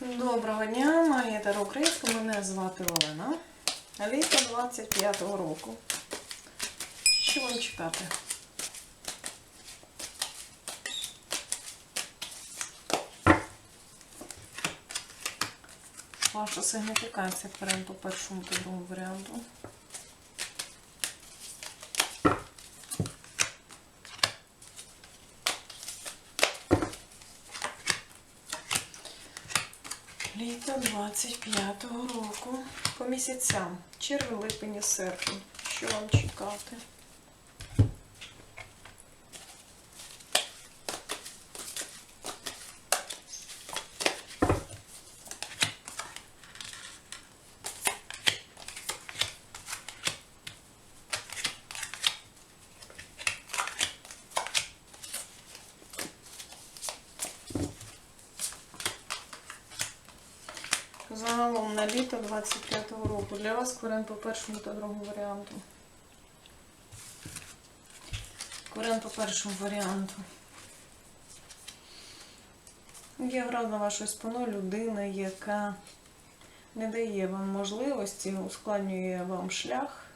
Доброго дня, моє Таро мене звати Олена. Літо 25-го року. Що вам чекати? Ваша сигніфікація перейдемо по першому та другому варіанту. Літо 25-го року. По місяцям. Червень, липень серпень. Що вам чекати? Загалом на літо 25-го року. Для вас кварен по першому та другому варіанту. Кварен по першому варіанту. Є гра за вашою спиною людина, яка не дає вам можливості, ускладнює вам шлях.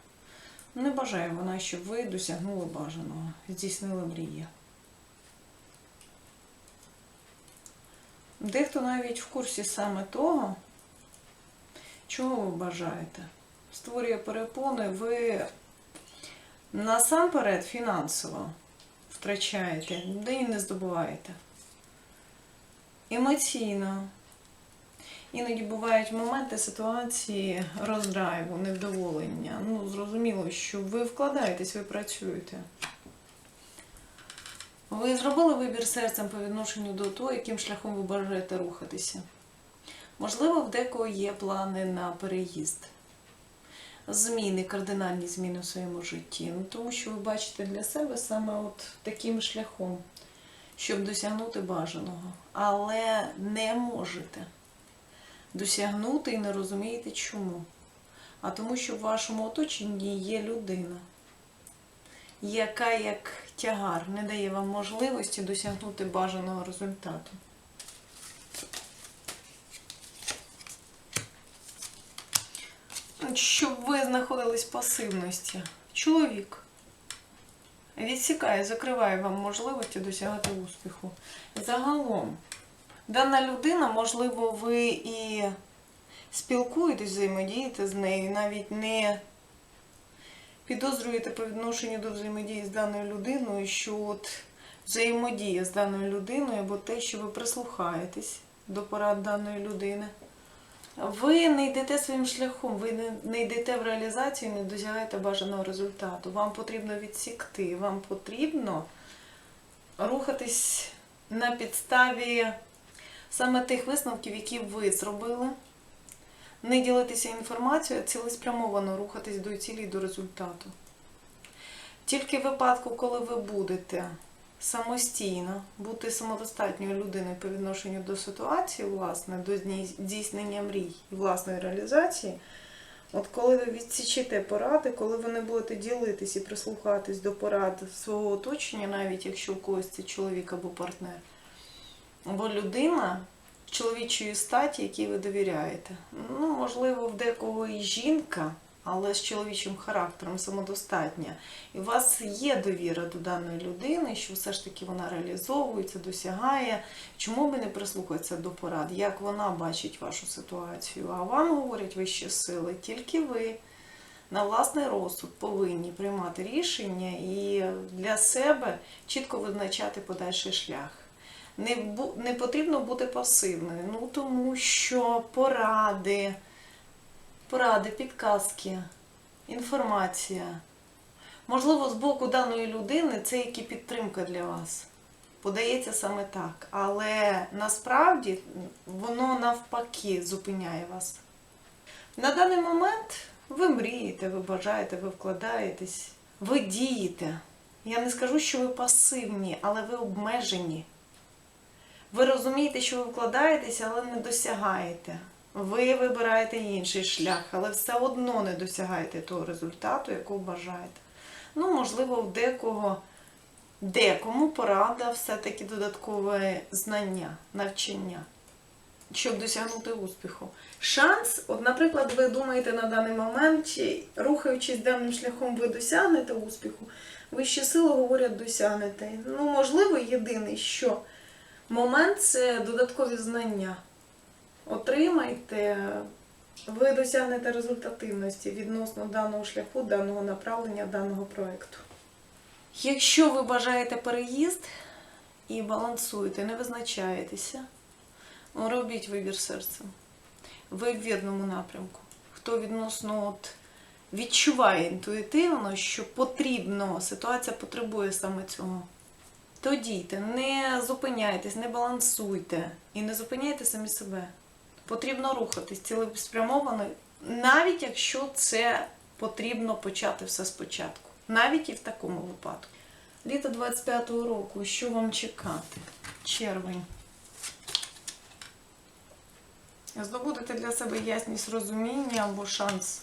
Не бажає вона, щоб ви досягнули бажаного, здійснили мрії. Дехто навіть в курсі саме того, чого ви бажаєте. Створює перепони, ви насамперед фінансово втрачаєте, де і не здобуваєте. Емоційно. Іноді бувають моменти ситуації роздрайву, невдоволення. Ну, зрозуміло, що ви вкладаєтесь, ви працюєте. Ви зробили вибір серцем по відношенню до того, яким шляхом ви бажаєте рухатися. Можливо, в декого є плани на переїзд, зміни, кардинальні зміни в своєму житті. Ну, тому що ви бачите для себе саме от таким шляхом, щоб досягнути бажаного. Але не можете досягнути і не розумієте чому. А тому, що в вашому оточенні є людина, яка як тягар не дає вам можливості досягнути бажаного результату. Щоб ви знаходились в пасивності. Чоловік відсікає, закриває вам можливості досягати успіху. Загалом, дана людина, можливо, ви і спілкуєтесь, взаємодієте з нею, навіть не підозрюєте по відношенню до взаємодії з даною людиною, що от взаємодія з даною людиною, або те, що ви прислухаєтесь до порад даної людини. Ви не йдете своїм шляхом, ви не, йдете в реалізацію, не досягаєте бажаного результату. Вам потрібно відсікти, вам потрібно рухатись на підставі саме тих висновків, які ви зробили. Не ділитися інформацією, а цілеспрямовано рухатись до цілі до результату. Тільки в випадку, коли ви будете самостійно бути самодостатньою людиною по відношенню до ситуації, власне, до здійснення мрій і власної реалізації, от коли ви відсічите поради, коли ви не будете ділитись і прислухатись до порад свого оточення, навіть якщо у когось це чоловік або партнер, або людина чоловічої статі, якій ви довіряєте. Ну, можливо, в декого і жінка, але з чоловічим характером самодостатня. І у вас є довіра до даної людини, що все ж таки вона реалізовується, досягає. Чому би не прислухатися до порад, як вона бачить вашу ситуацію? А вам говорять вищі сили, тільки ви. На власний розсуд повинні приймати рішення і для себе чітко визначати подальший шлях. Не, не потрібно бути пасивною, ну тому що поради, поради, підказки, інформація. Можливо, з боку даної людини це як і підтримка для вас. Подається саме так. Але насправді воно навпаки зупиняє вас. На даний момент ви мрієте, ви бажаєте, ви вкладаєтесь, ви дієте. Я не скажу, що ви пасивні, але ви обмежені. Ви розумієте, що ви вкладаєтеся, але не досягаєте. Ви вибираєте інший шлях, але все одно не досягаєте того результату, якого бажаєте. Ну, можливо, в декого, декому порада все-таки додаткове знання, навчання. щоб досягнути успіху. Шанс, от, наприклад, ви думаєте на даний момент, чи рухаючись даним шляхом, ви досягнете успіху, вищі сили говорять, досягнете. Ну, можливо, єдине, що момент це додаткові знання. Отримайте, ви досягнете результативності відносно даного шляху, даного направлення, даного проєкту. Якщо ви бажаєте переїзд і балансуєте, не визначаєтеся, робіть вибір серцем. Ви в вірному напрямку. Хто відносно от відчуває інтуїтивно, що потрібно, ситуація потребує саме цього. То дійте, не зупиняйтесь, не балансуйте і не зупиняйте самі себе. Потрібно рухатись цілеспрямовано, навіть якщо це потрібно почати все спочатку. Навіть і в такому випадку. Літо 25-го року, що вам чекати? Червень. Здобудете для себе ясність розуміння або шанс.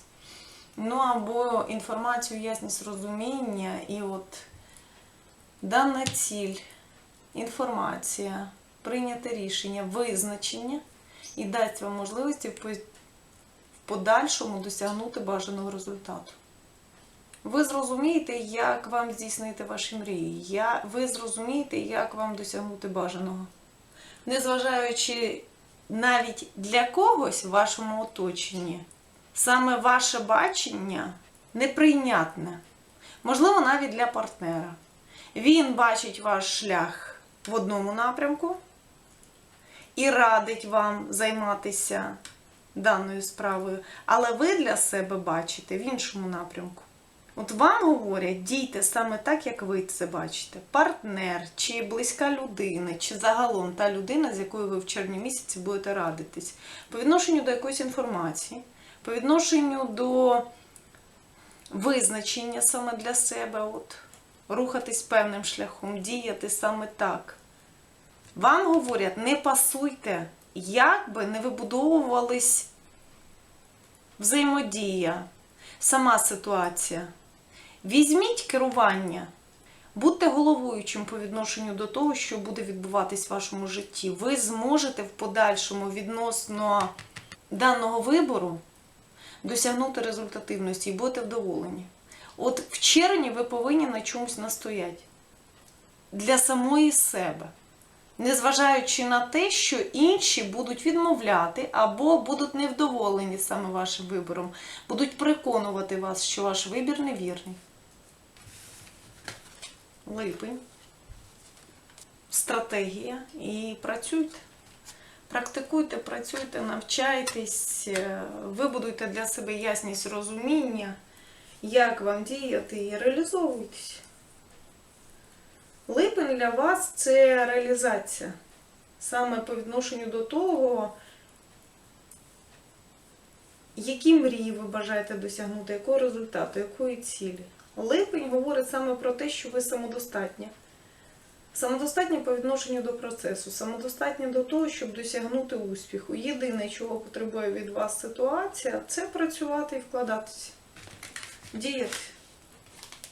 Ну, або інформацію, ясність розуміння, і от дана ціль, інформація, прийняте рішення, визначення і дасть вам можливості в подальшому досягнути бажаного результату. Ви зрозумієте, як вам здійснити ваші мрії. Я, ви зрозумієте, як вам досягнути бажаного. Незважаючи навіть для когось в вашому оточенні, саме ваше бачення неприйнятне. Можливо, навіть для партнера. Він бачить ваш шлях в одному напрямку і радить вам займатися даною справою, але ви для себе бачите в іншому напрямку. От вам говорять, дійте саме так, як ви це бачите. Партнер, чи близька людина, чи загалом та людина, з якою ви в червні місяці будете радитись. По відношенню до якоїсь інформації, по відношенню до визначення саме для себе, от, рухатись певним шляхом, діяти саме так. Вам говорять, не пасуйте, як би не вибудовувались взаємодія, сама ситуація. Візьміть керування, будьте головуючим по відношенню до того, що буде відбуватись в вашому житті. Ви зможете в подальшому відносно даного вибору досягнути результативності і бути вдоволені. От в червні ви повинні на чомусь настояти для самої себе, незважаючи на те, що інші будуть відмовляти або будуть невдоволені саме вашим вибором, будуть переконувати вас, що ваш вибір невірний. Липень. Стратегія і працюйте. Практикуйте, працюйте, навчайтесь, вибудуйте для себе ясність розуміння, як вам діяти і реалізовуйтесь. Липень для вас це реалізація. Саме по відношенню до того, які мрії ви бажаєте досягнути, якого результату, якої цілі. Липень говорить саме про те, що ви самодостатня. Самодостатні по відношенню до процесу, самодостатні до того, щоб досягнути успіху. Єдине, чого потребує від вас ситуація, це працювати і вкладатися. Діяти.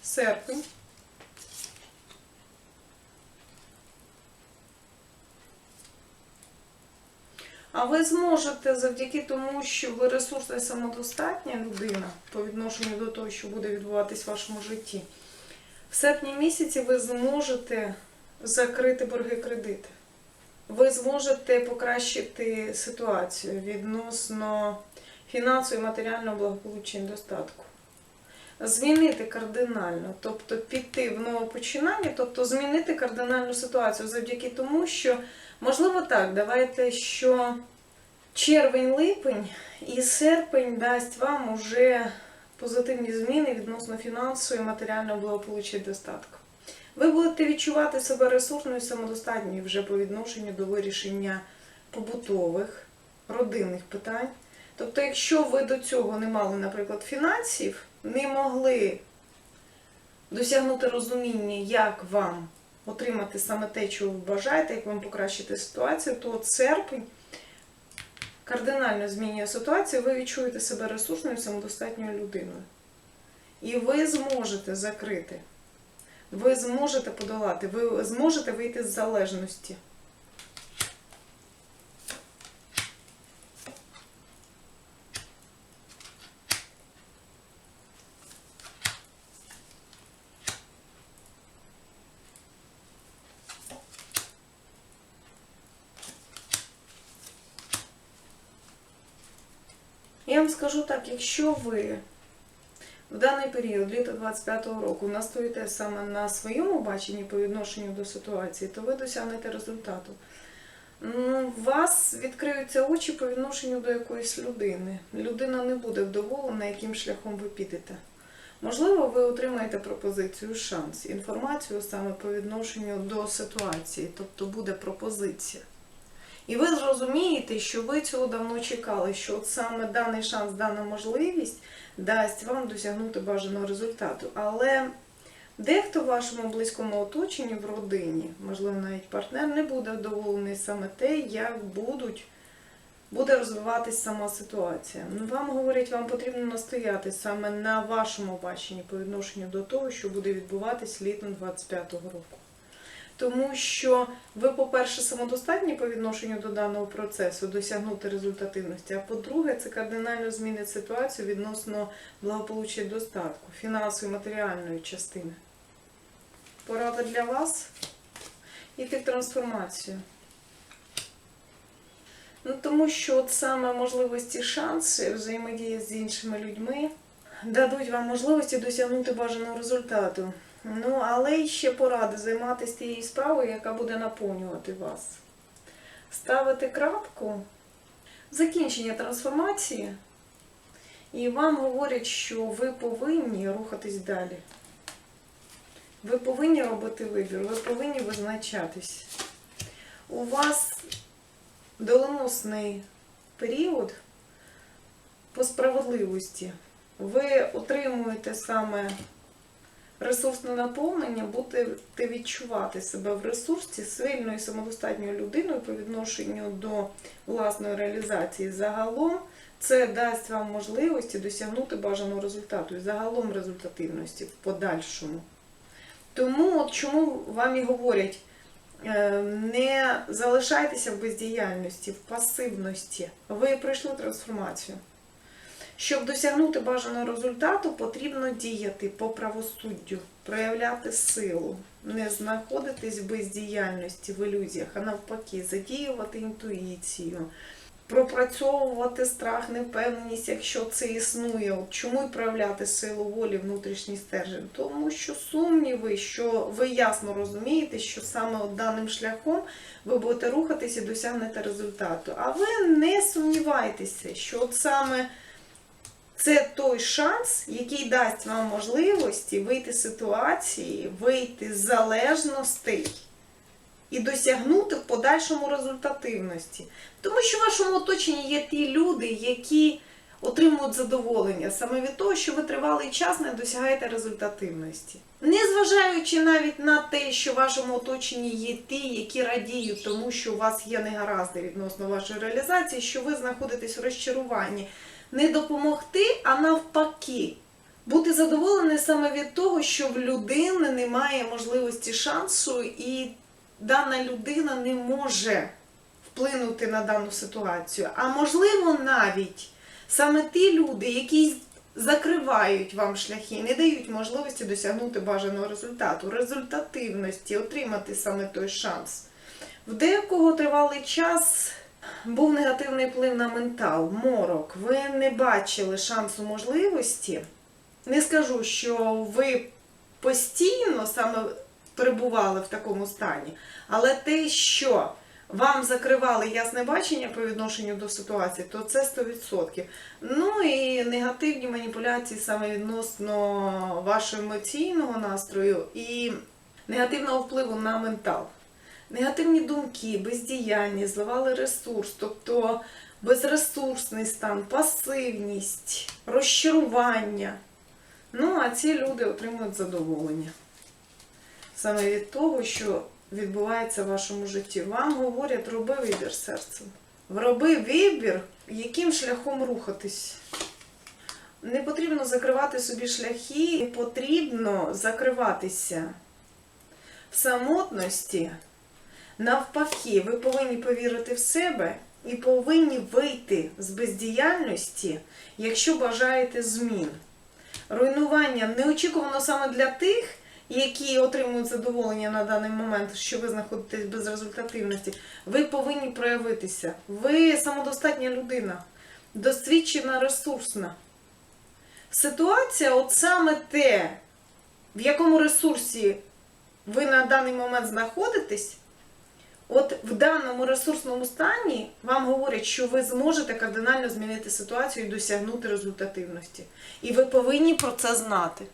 Серпень. А ви зможете завдяки тому, що ви ресурсна самодостатня людина по відношенню до того, що буде відбуватись в вашому житті. В серпні місяці ви зможете закрити борги кредити. Ви зможете покращити ситуацію відносно фінансового і матеріального благополуччя і достатку. Змінити кардинально, тобто піти в нове починання, тобто змінити кардинальну ситуацію завдяки тому, що, можливо, так, давайте, що червень-липень і серпень дасть вам уже позитивні зміни відносно фінансового і матеріального благополуччя і достатку. Ви будете відчувати себе ресурсною і самодостатньою вже по відношенню до вирішення побутових, родинних питань. Тобто, якщо ви до цього не мали, наприклад, фінансів, не могли досягнути розуміння, як вам отримати саме те, чого ви бажаєте, як вам покращити ситуацію, то от серпень кардинально змінює ситуацію, ви відчуєте себе ресурсною самодостатньою людиною. І ви зможете закрити, ви зможете подолати, ви зможете вийти з залежності. Я вам скажу так, якщо ви в даний період, літо 25-го року, настоїте саме на своєму баченні по відношенню до ситуації, то ви досягнете результату. Ну, У вас відкриються очі по відношенню до якоїсь людини. Людина не буде вдоволена, яким шляхом ви підете. Можливо, ви отримаєте пропозицію, шанс, інформацію саме по відношенню до ситуації, тобто буде пропозиція. І ви зрозумієте, що ви цього давно чекали, що от саме даний шанс, дана можливість дасть вам досягнути бажаного результату. Але дехто в вашому близькому оточенні в родині, можливо, навіть партнер, не буде вдоволений саме те, як будуть. Буде розвиватись сама ситуація. Ну, Вам говорять, вам потрібно настояти саме на вашому баченні по відношенню до того, що буде відбуватись літом 25-го року. Тому що ви, по-перше, самодостатні по відношенню до даного процесу, досягнути результативності. А по-друге, це кардинально змінить ситуацію відносно благополуччя і достатку, фінансової, матеріальної частини. Порада для вас іти в трансформацію. Ну, тому що от саме можливості шанси взаємодії з іншими людьми дадуть вам можливості досягнути бажаного результату. Ну, але ще поради займатися тією справою, яка буде наповнювати вас. Ставити крапку, закінчення трансформації, і вам говорять, що ви повинні рухатись далі. Ви повинні робити вибір, ви повинні визначатись. У вас доленосний період по справедливості. Ви отримуєте саме ресурсне наповнення, будете відчувати себе в ресурсі сильною самодостатньою людиною по відношенню до власної реалізації. Загалом це дасть вам можливості досягнути бажаного результату і загалом результативності в подальшому. Тому от чому вам і говорять, е, не залишайтеся в бездіяльності, в пасивності. Ви пройшли трансформацію. Щоб досягнути бажаного результату, потрібно діяти по правосуддю, проявляти силу, не знаходитись в бездіяльності, в ілюзіях, а навпаки, задіювати інтуїцію, пропрацьовувати страх, невпевненість, якщо це існує. Чому і проявляти силу волі, внутрішній стержень? Тому що сумніви, що ви ясно розумієте, що саме от даним шляхом ви будете рухатись і досягнете результату. А ви не сумнівайтеся, що от саме. Це той шанс, який дасть вам можливості вийти з ситуації, вийти з залежностей і досягнути в подальшому результативності. Тому що в вашому оточенні є ті люди, які отримують задоволення саме від того, що ви тривалий час не досягаєте результативності. Незважаючи навіть на те, що в вашому оточенні є ті, які радіють, тому що у вас є негаразди відносно вашої реалізації, що ви знаходитесь в розчаруванні не допомогти, а навпаки. Бути задоволений саме від того, що в людини немає можливості шансу, і дана людина не може вплинути на дану ситуацію. А можливо, навіть саме ті люди, які закривають вам шляхи, не дають можливості досягнути бажаного результату, результативності, отримати саме той шанс. В деякого тривалий час був негативний вплив на ментал, морок. Ви не бачили шансу можливості. Не скажу, що ви постійно саме перебували в такому стані, але те, що вам закривали ясне бачення по відношенню до ситуації, то це 100%. Ну і негативні маніпуляції саме відносно вашого емоційного настрою і негативного впливу на ментал. Негативні думки, бездіяльність, зливали ресурс, тобто безресурсний стан, пасивність, розчарування. Ну, а ці люди отримують задоволення. Саме від того, що відбувається в вашому житті. Вам говорять, роби вибір серцем. Роби вибір, яким шляхом рухатись. Не потрібно закривати собі шляхи, не потрібно закриватися в самотності. Навпаки, ви повинні повірити в себе і повинні вийти з бездіяльності, якщо бажаєте змін. Руйнування неочікувано саме для тих, які отримують задоволення на даний момент, що ви знаходитесь без результативності. Ви повинні проявитися. Ви самодостатня людина. досвідчена, ресурсна. Ситуація, от саме те, в якому ресурсі ви на даний момент знаходитесь, от в даному ресурсному стані вам говорять, що ви зможете кардинально змінити ситуацію і досягнути результативності. І ви повинні про це знати.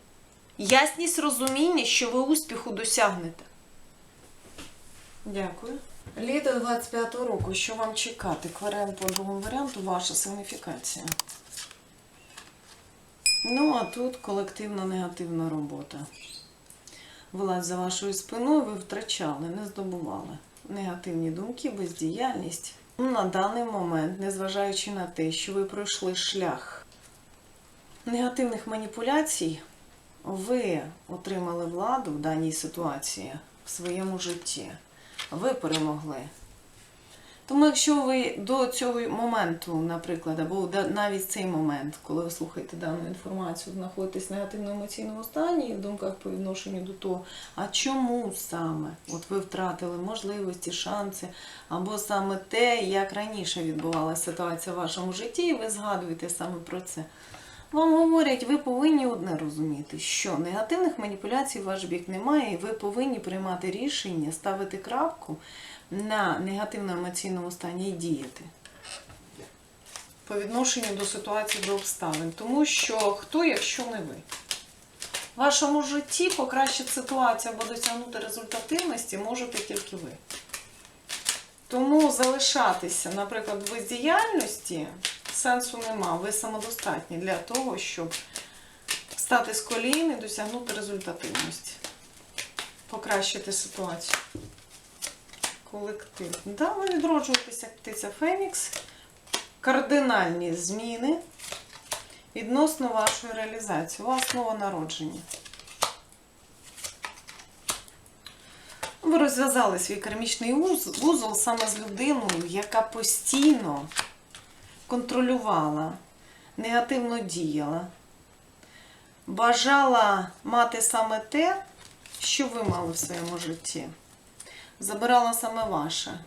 Ясність розуміння, що ви успіху досягнете. Дякую. Літо 25-го року. Що вам чекати? Кварен по другому варіанту ваша сигніфікація. Ну, а тут колективна негативна робота. Власть за вашою спиною ви втрачали, не здобували. Негативні думки, бездіяльність. Ну, На даний момент, незважаючи на те, що ви пройшли шлях негативних маніпуляцій, ви отримали владу в даній ситуації в своєму житті. Ви перемогли. Тому якщо ви до цього моменту, наприклад, або навіть цей момент, коли ви слухаєте дану інформацію, знаходитесь в негативно-емоційному стані і в думках по відношенню до того, а чому саме от ви втратили можливості, шанси, або саме те, як раніше відбувалася ситуація в вашому житті, і ви згадуєте саме про це. Вам говорять, ви повинні одне розуміти, що негативних маніпуляцій в ваш бік немає, і ви повинні приймати рішення, ставити крапку на негативно-емоційному стані і діяти по відношенню до ситуації, до обставин. Тому що хто, якщо не ви? В вашому житті покращити ситуацію або досягнути результативності можете тільки ви. Тому залишатися, наприклад, в бездіяльності сенсу нема. Ви самодостатні для того, щоб стати з колін і досягнути результативності. Покращити ситуацію. Колектив. Да, ви відроджуєтеся як птиця Фенікс. Кардинальні зміни відносно вашої реалізації. У вас новонародження. Ви розв'язали свій кармічний уз- вузол саме з людиною, яка постійно контролювала, негативно діяла, бажала мати саме те, що ви мали в своєму житті. Забирала саме ваше.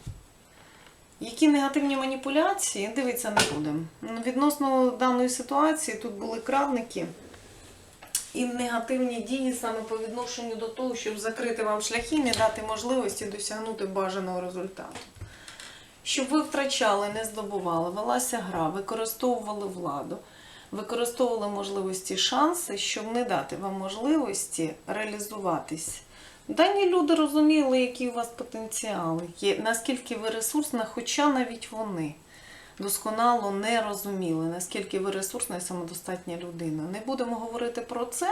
Які негативні маніпуляції, дивитися не будемо. Ну, Відносно даної ситуації тут були крадники і негативні дії саме по відношенню до того, щоб закрити вам шляхи не дати можливості досягнути бажаного результату. Щоб ви втрачали, не здобували, велася гра, використовували владу, використовували можливості, шанси, щоб не дати вам можливості реалізуватись. Дані люди розуміли, які у вас потенціали, наскільки ви ресурсна, хоча навіть вони досконало не розуміли, наскільки ви ресурсна і самодостатня людина. Не будемо говорити про це,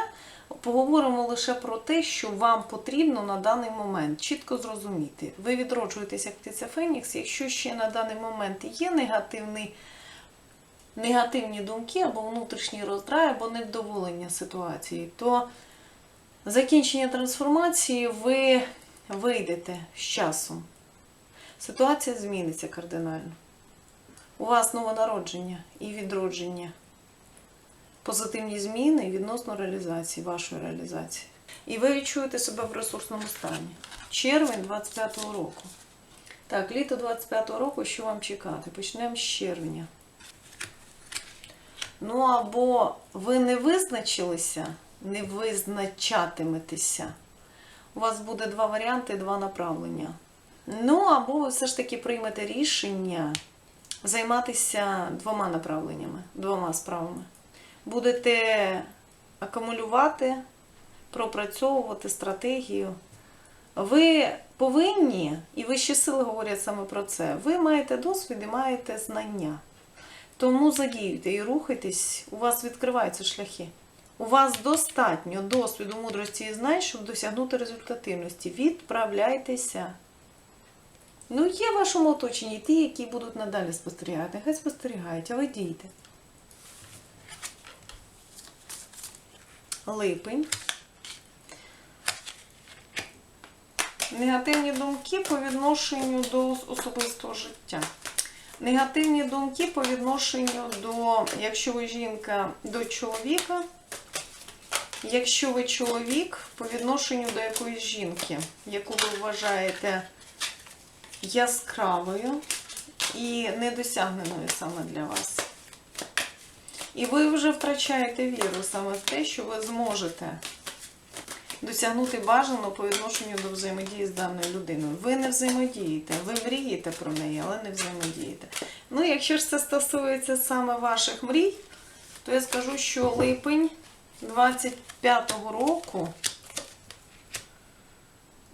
поговоримо лише про те, що вам потрібно на даний момент чітко зрозуміти. Ви відроджуєтесь як птиця Фенікс, якщо ще на даний момент є негативний. Негативні думки або внутрішній роздрай, або невдоволення ситуації, то закінчення трансформації ви вийдете з часом. Ситуація зміниться кардинально. У вас новонародження і відродження. Позитивні зміни відносно реалізації, вашої реалізації. І ви відчуєте себе в ресурсному стані. Червень 25-го року. Так, літо 25-го року, що вам чекати? Почнемо з червня. Ну або ви не визначилися, не визначатиметеся. У вас буде два варіанти, два направлення. Ну, або ви все ж таки приймете рішення займатися двома направленнями, двома справами. Будете акумулювати, пропрацьовувати стратегію. Ви повинні, і вищі сили говорять саме про це, ви маєте досвід і маєте знання. Тому задіюйте і рухайтесь, у вас відкриваються шляхи. У вас достатньо досвіду, мудрості і знань, щоб досягнути результативності. Відправляйтеся. Ну, є в вашому оточенні ті, які будуть надалі спостерігати. Нехай спостерігають, а ви дійте. Липень. Негативні думки по відношенню до особистого життя. Негативні думки по відношенню до, якщо ви жінка, до чоловіка, якщо ви чоловік, по відношенню до якоїсь жінки, яку ви вважаєте яскравою і недосягненою саме для вас. І ви вже втрачаєте віру саме в те, що ви зможете досягнути бажаного по відношенню до взаємодії з даною людиною. Ви не взаємодієте, ви мрієте про неї, але не взаємодієте. Ну, якщо ж це стосується саме ваших мрій, то я скажу, що липень 25-го року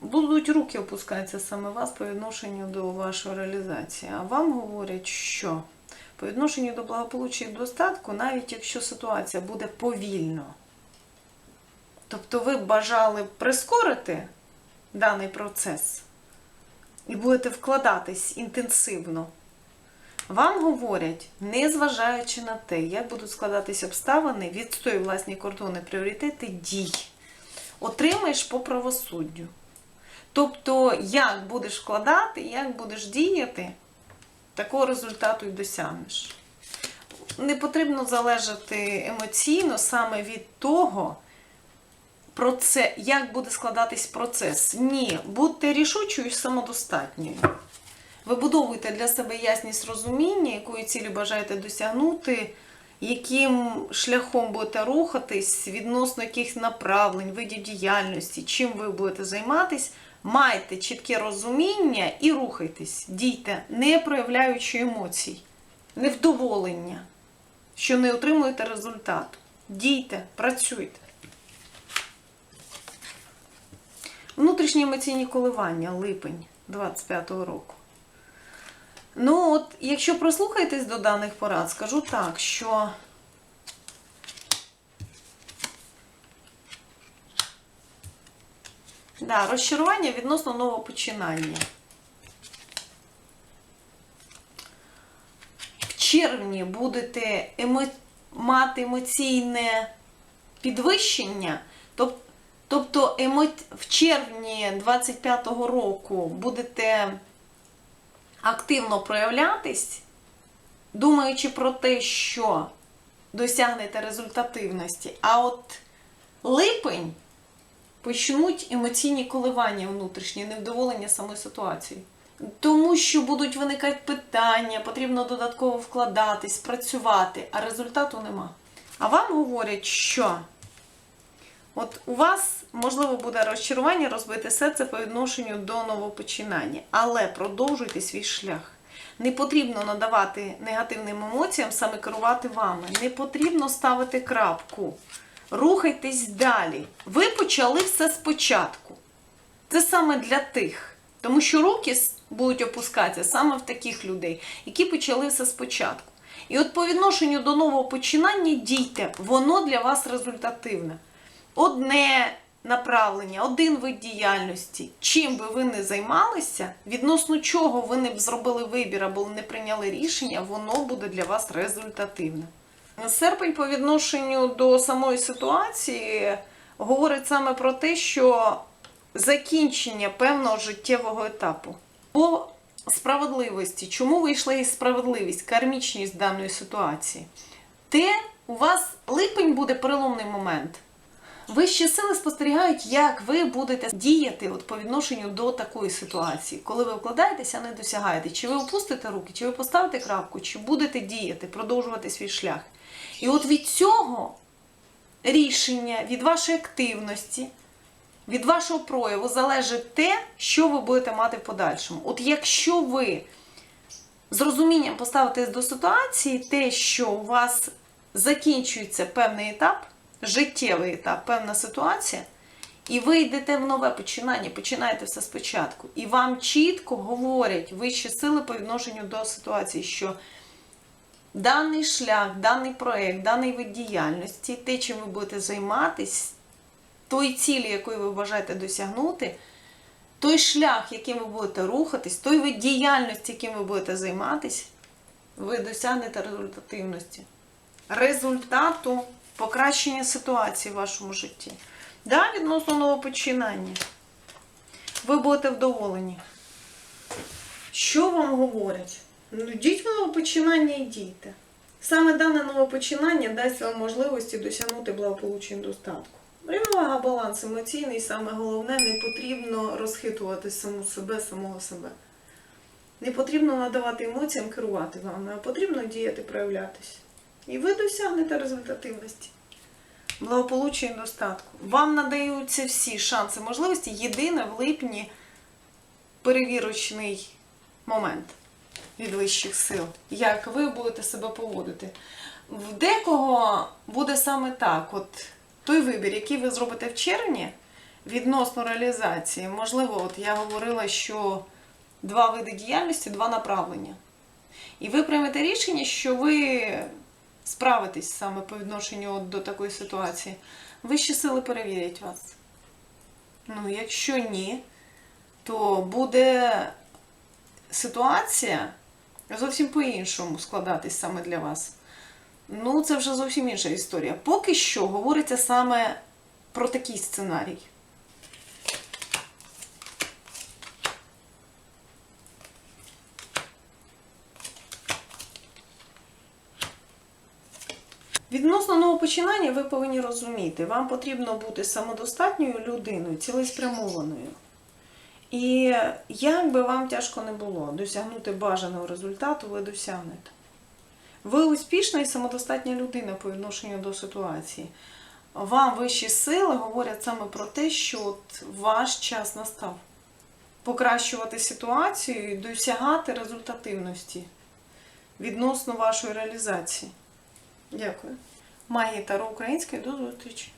будуть руки опускатися саме вас по відношенню до вашої реалізації. А вам говорять, що по відношенню до благополуччя і достатку, навіть якщо ситуація буде повільно, тобто ви б бажали прискорити даний процес і будете вкладатись інтенсивно. Вам говорять, незважаючи на те, як будуть складатись обставини, відстой власні кордони, пріоритети дій. Отримаєш по правосуддю. Тобто, як будеш вкладати, як будеш діяти, такого результату і досягнеш. Не потрібно залежати емоційно саме від того, про це, як буде складатись процес. Ні, будьте рішучою і самодостатньою. Вибудовуйте для себе ясність розуміння, якої цілі бажаєте досягнути, яким шляхом будете рухатись, відносно яких направлень, видів діяльності, чим ви будете займатись. Майте чітке розуміння і рухайтесь, дійте, не проявляючи емоцій, невдоволення, що не отримуєте результату. Дійте, працюйте. Внутрішні емоційні коливання, липень 25-го року. Ну, от, якщо прослухаєтесь до даних порад, скажу так, що да, розчарування відносно нового починання. В червні будете емо... мати емоційне підвищення, тобто емо... в червні 25-го року будете активно проявлятись, думаючи про те, що досягнете результативності. А от липень почнуть емоційні коливання внутрішні, невдоволення самої ситуації. Тому що будуть виникати питання, потрібно додатково вкладатись, працювати, а результату нема. А вам говорять, що От у вас, можливо, буде розчарування, розбите серце по відношенню до новопочинання, але продовжуйте свій шлях. Не потрібно надавати негативним емоціям, саме керувати вами. Не потрібно ставити крапку. Рухайтесь далі. Ви почали все спочатку. Це саме для тих. Тому що руки будуть опускатися саме в таких людей, які почали все спочатку. І от по відношенню до нового починання дійте, воно для вас результативне одне направлення, один вид діяльності, чим би ви не займалися, відносно чого ви не б зробили вибір або не прийняли рішення, воно буде для вас результативне. Серпень по відношенню до самої ситуації говорить саме про те, що закінчення певного життєвого етапу. По справедливості, чому вийшла із справедливість, кармічність даної ситуації? Те, у вас липень буде переломний момент. Вищі сили спостерігають, як ви будете діяти от по відношенню до такої ситуації, коли ви вкладаєтеся, не досягаєте. Чи ви опустите руки, чи ви поставите крапку, чи будете діяти, продовжувати свій шлях. І от від цього рішення, від вашої активності, від вашого прояву залежить те, що ви будете мати в подальшому. От якщо ви з розумінням поставитесь до ситуації, те, що у вас закінчується певний етап, життєвий етап, певна ситуація, і ви йдете в нове починання, починаєте все спочатку. І вам чітко говорять вищі сили по відношенню до ситуації, що даний шлях, даний проєкт, даний вид діяльності, те, чим ви будете займатись, той цілі, якої ви бажаєте досягнути, той шлях, яким ви будете рухатись, той вид діяльності, яким ви будете займатись, ви досягнете результативності. Результату покращення ситуації в вашому житті. Да, відносно нового починання. Ви будете вдоволені. Що вам говорять? Ну, йдіть в новопочинання і дійте. Саме дане новопочинання дасть вам можливості досягнути благополуччя і достатку. Рівновага, баланс емоційний, саме головне, не потрібно розхитувати саму себе, самого себе. Не потрібно надавати емоціям керувати вами, а потрібно діяти, проявлятись. І ви досягнете результативності. Благополуччя і достатку. Вам надаються всі шанси, можливості. Єдине в липні перевірочний момент від вищих сил, як ви будете себе поводити. В декого буде саме так: от той вибір, який ви зробите в червні відносно реалізації, можливо, от я говорила, що два види діяльності, два направлення. І ви приймете рішення, що ви справитесь саме по відношенню до такої ситуації. Вищі сили перевірять вас. Ну, якщо ні, то буде ситуація зовсім по-іншому складатись саме для вас. Ну, це вже зовсім інша історія. Поки що говориться саме про такий сценарій. Відносно нового починання ви повинні розуміти, вам потрібно бути самодостатньою людиною, цілеспрямованою. І як би вам тяжко не було досягнути бажаного результату, ви досягнете. Ви успішна і самодостатня людина по відношенню до ситуації. Вам вищі сили говорять саме про те, що от ваш час настав. Покращувати ситуацію і досягати результативності відносно вашої реалізації. Дякую. Магія Таро Української. До зустрічі!